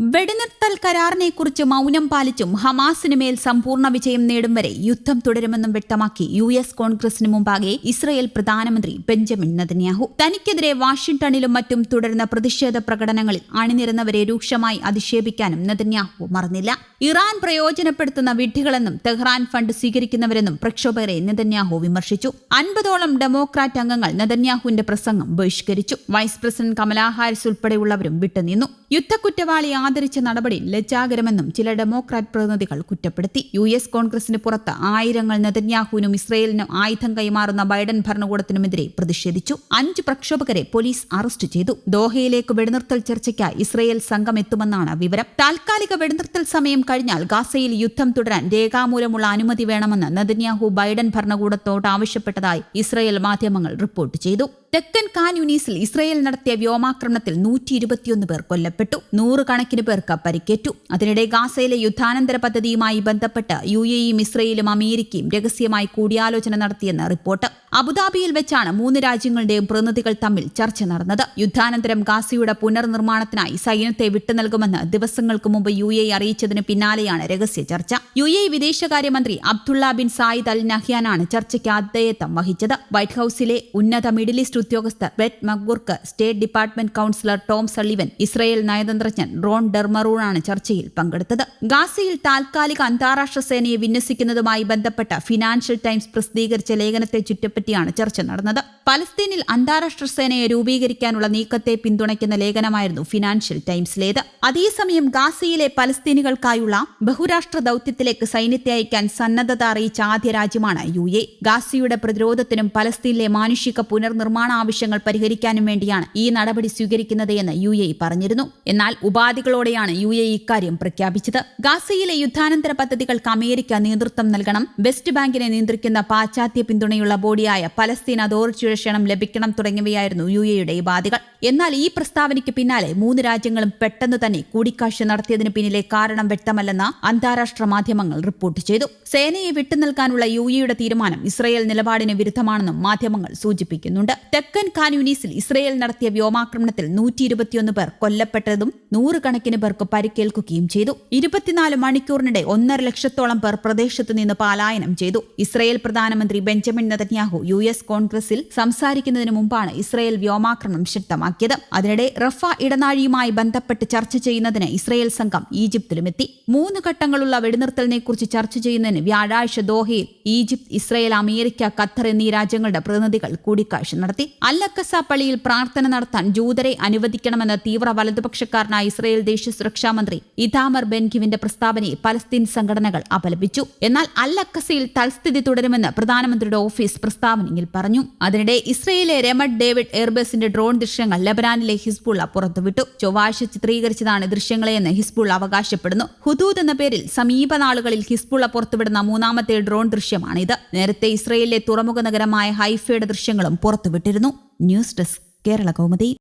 വെടിനിർത്തൽ കരാറിനെക്കുറിച്ച് മൗനം പാലിച്ചും ഹമാസിന് മേൽ സമ്പൂർണ വിജയം നേടും വരെ യുദ്ധം തുടരുമെന്നും വ്യക്തമാക്കി യു എസ് കോൺഗ്രസിന് മുമ്പാകെ ഇസ്രയേൽ പ്രധാനമന്ത്രി ബെഞ്ചമിൻ നെതന്യാഹു. തനിക്കെതിരെ വാഷിംഗ്ടണിലും മറ്റും തുടരുന്ന പ്രതിഷേധ പ്രകടനങ്ങളിൽ അണിനിരന്നവരെ രൂക്ഷമായി അധിക്ഷേപിക്കാനും നെതന്യാഹു മറന്നില്ല. ഇറാൻ പ്രയോജനപ്പെടുത്തുന്ന വിഡ്ഢികളെന്നും തെഹ്റാൻ ഫണ്ട് സ്വീകരിക്കുന്നവരെന്നും പ്രക്ഷോഭകരെ നെതന്യാഹു വിമർശിച്ചു. അൻപതോളം ഡെമോക്രാറ്റ് അംഗങ്ങൾ നെതന്യാഹുവിന്റെ പ്രസംഗം ബഹിഷ്കരിച്ചു. വൈസ് പ്രസിഡന്റ് കമലാ ഹാരിസ് ഉൾപ്പെടെയുള്ളവരും വിട്ടുനിന്നു. യുദ്ധക്കുറ്റവാളി ആദരിച്ച നടപടി ലജ്ജാകരമെന്നും ചില ഡെമോക്രാറ്റ് പ്രതിനിധികൾ കുറ്റപ്പെടുത്തി. യു എസ് കോൺഗ്രസിന് പുറത്ത് ആയിരങ്ങൾ നെതന്യാഹുവിനും ഇസ്രയേലിനും ആയുധം കൈമാറുന്ന ബൈഡൻ ഭരണകൂടത്തിനുമെതിരെ പ്രതിഷേധിച്ചു. അഞ്ച് പ്രക്ഷോഭകരെ പോലീസ് അറസ്റ്റ് ചെയ്തു. ദോഹയിലേക്ക് വെടിനിർത്തൽ ചർച്ചയ്ക്കായി ഇസ്രയേൽ സംഘം എത്തുമെന്നാണ് വിവരം. താൽക്കാലിക വെടിനിർത്തൽ സമയം കഴിഞ്ഞാൽ ഗാസയിൽ യുദ്ധം തുടരാൻ രേഖാമൂലമുള്ള അനുമതി വേണമെന്ന് നെതന്യാഹു ബൈഡൻ ഭരണകൂടത്തോട് ആവശ്യപ്പെട്ടതായി ഇസ്രയേൽ മാധ്യമങ്ങൾ റിപ്പോർട്ട് ചെയ്തു. തെക്കൻ കാൻ യുനീസിൽ ഇസ്രയേൽ നടത്തിയ വ്യോമാക്രമണത്തിൽ നൂറ്റി പേർ കൊല്ലപ്പെട്ടു. നൂറുകണക്കിന് പേർക്ക് പരിക്കേറ്റു. അതിനിടെ ഗാസയിലെ യുദ്ധാനന്തര പദ്ധതിയുമായി ബന്ധപ്പെട്ട് യു എയും ഇസ്രയേലും അമേരിക്കയും രഹസ്യമായി കൂടിയാലോചന നടത്തിയെന്ന് റിപ്പോർട്ട്. അബുദാബിയിൽ വെച്ചാണ് മൂന്ന് രാജ്യങ്ങളുടെയും പ്രതിനിധികൾ തമ്മിൽ ചർച്ച നടന്നത്. യുദ്ധാനന്തരം ഗാസയുടെ പുനർനിർമ്മാണത്തിനായി സൈന്യത്തെ വിട്ടു നൽകുമെന്ന് ദിവസങ്ങൾക്ക് മുമ്പ് യു എ അറിയിച്ചതിന് പിന്നാലെയാണ് രഹസ്യ ചർച്ച. യു എ വിദേശകാര്യമന്ത്രി അബ്ദുള്ള ബിൻ സായിദ് അൽ നഹ്യാനാണ് ചർച്ചയ്ക്ക് ആതിഥേയത്വം വഹിച്ചത്. വൈറ്റ് ഹൌസിലെ ഉന്നത മിഡിൽ ഈസ്റ്റ് ഉദ്യോഗസ്ഥർ Brett McGurk State Department counsellor Tom Sullivan Israel നയതന്ത്രജ്ഞൻ Ron ഡെർമറൂണാണ് ചർച്ചയിൽ പങ്കെടുത്തത്. ഗാസയിൽ താൽക്കാലിക അന്താരാഷ്ട്ര സേനയെ വിന്യസിക്കുന്നതുമായി ബന്ധപ്പെട്ട ഫിനാൻഷ്യൽ ടൈംസ് പ്രസിദ്ധീകരിച്ച ലേഖനത്തെ ചുറ്റപ്പറ്റിയാണ് ചർച്ച നടന്നത്. പലസ്തീനിൽ അന്താരാഷ്ട്ര സേനയെ രൂപീകരിക്കാനുള്ള നീക്കത്തെ പിന്തുണയ്ക്കുന്ന ലേഖനമായിരുന്നു ഫിനാൻഷ്യൽ ടൈംസിലേത് അതേസമയം ഗാസയിലെ പലസ്തീനികൾക്കായുള്ള ബഹുരാഷ്ട്ര ദൌത്യത്തിലേക്ക് സൈന്യത്തെ അയക്കാൻ സന്നദ്ധത അറിയിച്ച ആദ്യ രാജ്യമാണ് യു എ. ഗാസയുടെ പ്രതിരോധത്തിനും പലസ്തീനിലെ മാനുഷിക പുനർനിർമ്മാണ ആവശ്യങ്ങൾ പരിഹരിക്കാനും വേണ്ടിയാണ് ഈ നടപടി സ്വീകരിക്കുന്നത് എന്ന് യു എ പറഞ്ഞിരുന്നു. എന്നാൽ ഉപാധികളോടെയാണ് യു എ ഇക്കാര്യം പ്രഖ്യാപിച്ചത്. ഗാസയിലെ യുദ്ധാനന്തര പദ്ധതികൾക്ക് അമേരിക്ക നേതൃത്വം നൽകണം. വെസ്റ്റ് ബാങ്കിനെ നിയന്ത്രിക്കുന്ന പാശ്ചാത്യ പിന്തുണയുള്ള ബോഡിയായ പലസ്തീൻ അതോറിറ്റിയുടെ ക്ഷണം ലഭിക്കണം തുടങ്ങിയവയായിരുന്നു യു എയുടെ ഉപാധികൾ. എന്നാൽ ഈ പ്രസ്താവനയ്ക്ക് പിന്നാലെ മൂന്ന് രാജ്യങ്ങളും പെട്ടെന്ന് തന്നെ കൂടിക്കാഴ്ച നടത്തിയതിന് പിന്നിലെ കാരണം വ്യക്തമല്ലെന്ന് അന്താരാഷ്ട്ര മാധ്യമങ്ങൾ റിപ്പോർട്ട് ചെയ്തു. സേനയെ വിട്ടുനിൽക്കാനുള്ള യു എയുടെ തീരുമാനം ഇസ്രയേൽ നിലപാടിന് വിരുദ്ധമാണെന്നും മാധ്യമങ്ങൾ സൂചിപ്പിക്കുന്നുണ്ട്. തെക്കൻ ഖാൻ ഇസ്രയേൽ നടത്തിയ വ്യോമാക്രമണത്തിൽ നൂറ്റി ഇരുപത്തിയൊന്ന് പേർ കൊല്ലപ്പെട്ടതും നൂറുകണക്കിന് പേർക്ക് പരിക്കേൽക്കുകയും ചെയ്തു. ഇരുപത്തിനാല് മണിക്കൂറിനിടെ ഒന്നര ലക്ഷത്തോളം പേർ പ്രദേശത്ത് നിന്ന് പലായനം ചെയ്തു. ഇസ്രയേൽ പ്രധാനമന്ത്രി ബെഞ്ചമിൻ നെതന്യാഹു യു എസ് കോൺഗ്രസിൽ സംസാരിക്കുന്നതിന് മുമ്പാണ് ഇസ്രയേൽ വ്യോമാക്രമണം ശക്തമാക്കിയത്. അതിനിടെ റഫ ഇടനാഴിയുമായി ബന്ധപ്പെട്ട് ചർച്ച ചെയ്യുന്നതിന് ഇസ്രയേൽ സംഘം ഈജിപ്തിലുമെത്തി. മൂന്ന് ഘട്ടങ്ങളുള്ള വെടിനിർത്തലിനെക്കുറിച്ച് ചർച്ച ചെയ്യുന്നതിന് വ്യാഴാഴ്ച ദോഹയിൽ ഈജിപ്ത് ഇസ്രയേൽ അമേരിക്ക ഖത്തർ എന്നീ രാജ്യങ്ങളുടെ പ്രതിനിധികൾ കൂടിക്കാഴ്ച നടത്തി. അല്ലക്കസ പള്ളിയിൽ പ്രാർത്ഥന നടത്താൻ ജൂതരെ അനുവദിക്കണമെന്ന തീവ്ര വലതുപക്ഷക്കാരനായ ഇസ്രയേൽ ദേശീയ സുരക്ഷാ മന്ത്രി ഇതാമർ ബെൻഖിവിന്റെ പ്രസ്താവനയെ പലസ്തീൻ സംഘടനകൾ അപലപിച്ചു. എന്നാൽ അല്ലക്കസയിൽ തൽസ്ഥിതി തുടരുമെന്ന് പ്രധാനമന്ത്രിയുടെ ഓഫീസ് പ്രസ്താവനയിൽ പറഞ്ഞു അതിനിടെ ഇസ്രയേലിലെ രമഡ് ഡേവിഡ് എയർബേസിന്റെ ഡ്രോൺ ദൃശ്യങ്ങൾ ലബനാനിലെ ഹിസ്ബുള്ള പുറത്തുവിട്ടു. ചൊവ്വാഴ്ച ചിത്രീകരിച്ചതാണ് ദൃശ്യങ്ങളെന്ന് ഹിസ്ബുൾ അവകാശപ്പെടുന്നു. ഹുദൂദ് എന്ന പേരിൽ സമീപ നാളുകളിൽ ഹിസ്ബുള്ള പുറത്തുവിടുന്ന മൂന്നാമത്തെ ഡ്രോൺ ദൃശ്യമാണിത്. നേരത്തെ ഇസ്രയേലിലെ തുറമുഖ നഗരമായ ഹൈഫയുടെ ദൃശ്യങ്ങളും പുറത്തുവിട്ടിരുന്നു. News desk Kerala Kaumudi.